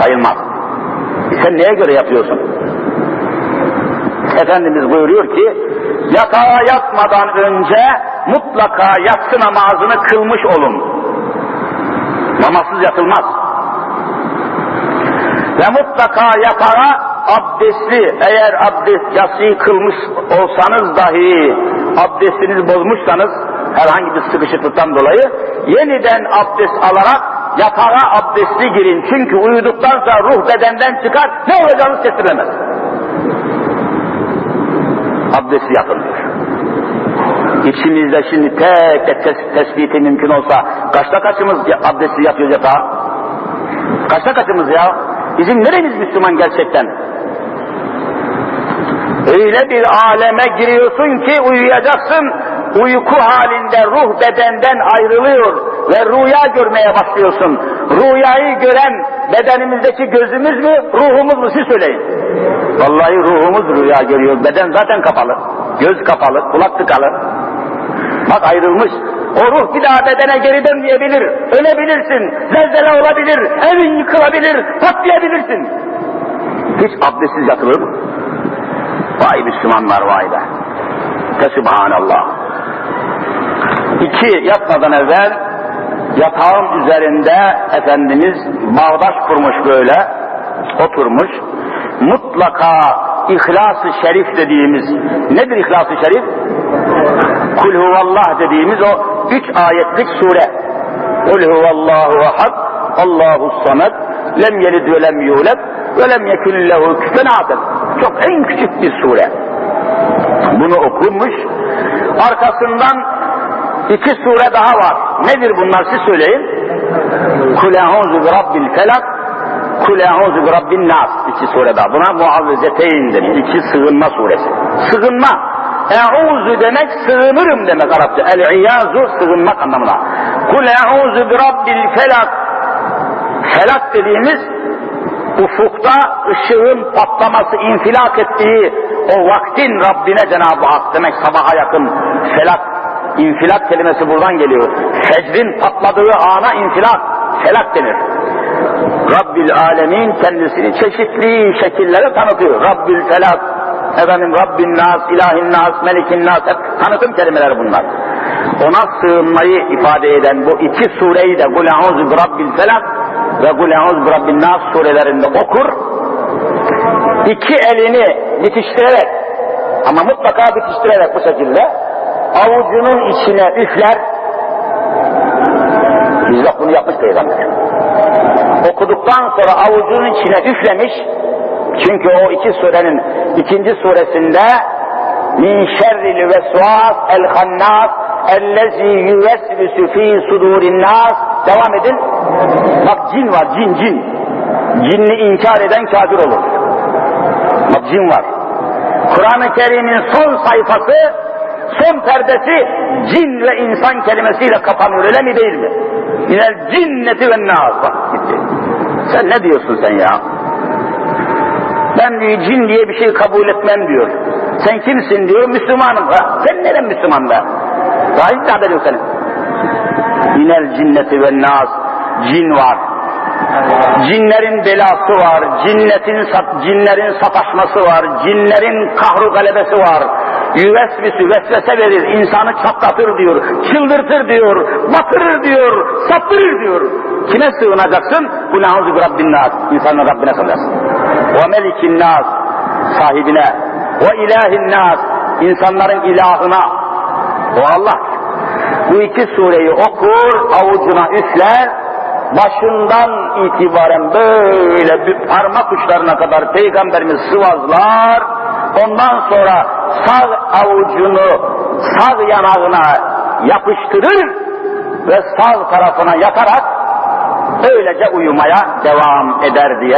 sayılmaz. E sen neye göre yapıyorsun? Efendimiz buyuruyor ki yatağa yatmadan önce mutlaka yatsı namazını kılmış olun. Namazsız yatılmaz. Ve mutlaka yatağa abdestli eğer abdest yatsıyı kılmış olsanız dahi abdestinizi bozmuşsanız herhangi bir sıkışıklıktan dolayı yeniden abdest alarak yatağa abdestli girin. Çünkü uyuduktan sonra ruh bedenden çıkar ne olacağınız kestirilemez. Abdesti yapın diyor. İçimizde şimdi tek tek tes- tespiti mümkün olsa kaçta kaçımız abdesti yapıyoruz yatağa? Kaçta kaçımız ya? Bizim neremiz Müslüman gerçekten? Öyle bir aleme giriyorsun ki uyuyacaksın, uyku halinde ruh bedenden ayrılıyor ve rüya görmeye başlıyorsun. Rüyayı gören bedenimizdeki gözümüz mü, ruhumuz mu siz söyleyin. Vallahi ruhumuz rüya görüyor, beden zaten kapalı. Göz kapalı, kulak tıkalı. Bak ayrılmış. O ruh bir daha bedene geri dönmeyebilir. Ölebilirsin. Zelzele olabilir. Evin yıkılabilir. Patlayabilirsin. Hiç abdestsiz yatılır mı? Vay Müslümanlar vay be. Fesubhanallah. İki, yatmadan evvel yatağın üzerinde Efendimiz bağdaş kurmuş böyle, oturmuş. Mutlaka İhlas-ı Şerif dediğimiz, nedir İhlas-ı Şerif? Kul huvallah dediğimiz o üç ayetlik sure. Kul huvallahu ahad, Allahu samed, lem yelid ve lem yulad ve lem yekun lehu. Çok en küçük bir sure. Bunu okunmuş. Arkasından iki sure daha var. Nedir bunlar siz söyleyin. Kul e'uzu bi rabbil felak, Kul e'uzu bi rabbin nas. İki sure daha. Buna muavvizeteyn deniyor. İki sığınma suresi. Sığınma. E'uzu demek sığınırım demek Arapça. El-iyazu sığınmak anlamına. Kul e'uzu bi rabbil felak. Felak dediğimiz ufukta ışığın patlaması, infilak ettiği o vaktin Rabbine Cenab-ı Hak demek sabaha yakın felak, infilak kelimesi buradan geliyor. Fecrin patladığı ana infilak, felak denir. Rabbil Alemin kendisini çeşitli şekillere tanıtıyor. Rabbil felak, efendim Rabbin nas, ilahin nas, melikin nas, hep tanıtım kelimeleri bunlar. Ona sığınmayı ifade eden bu iki sureyi de Kul bi rabbil felak ve Kul bi rabbin nas surelerinde okur. İki elini bitiştirerek ama mutlaka bitiştirerek bu şekilde avucunun içine üfler. Bizzat bunu yapmış peygamber. Okuduktan sonra avucunun içine üflemiş. Çünkü o iki surenin ikinci suresinde min şerril vesvas el hannas ellezi yüvesvisu fi sudurin nas devam edin. Bak cin var cin cin. Cinni inkar eden kafir olur. Bak cin var. Kur'an-ı Kerim'in son sayfası, son perdesi cin ve insan kelimesiyle kapanıyor öyle mi değil mi? Minel cinneti ve nas. Bak gitti. Sen ne diyorsun sen ya? Ben diyor cin diye bir şey kabul etmem diyor. Sen kimsin diyor, Müslümanım. Ha, sen neren Müslüman be? Daha hiç haber yok senin. Minel cinneti ve nas. Cin var. Cinlerin belası var, cinnetin cinlerin sataşması var, cinlerin kahru galebesi var. Yüvesvisi vesvese verir, insanı çatlatır diyor, çıldırtır diyor, batırır diyor, saptırır diyor. Kime sığınacaksın? Bu nauzu rabbin nas, insanın Rabbine sığınacaksın. Ve melikin nas, sahibine. Ve ilahin nas, insanların ilahına. O Allah. Bu iki sureyi okur, avucuna üfler, başından itibaren böyle bir parmak uçlarına kadar peygamberimiz sıvazlar, ondan sonra sağ avucunu sağ yanağına yapıştırır ve sağ tarafına yatarak öylece uyumaya devam eder diye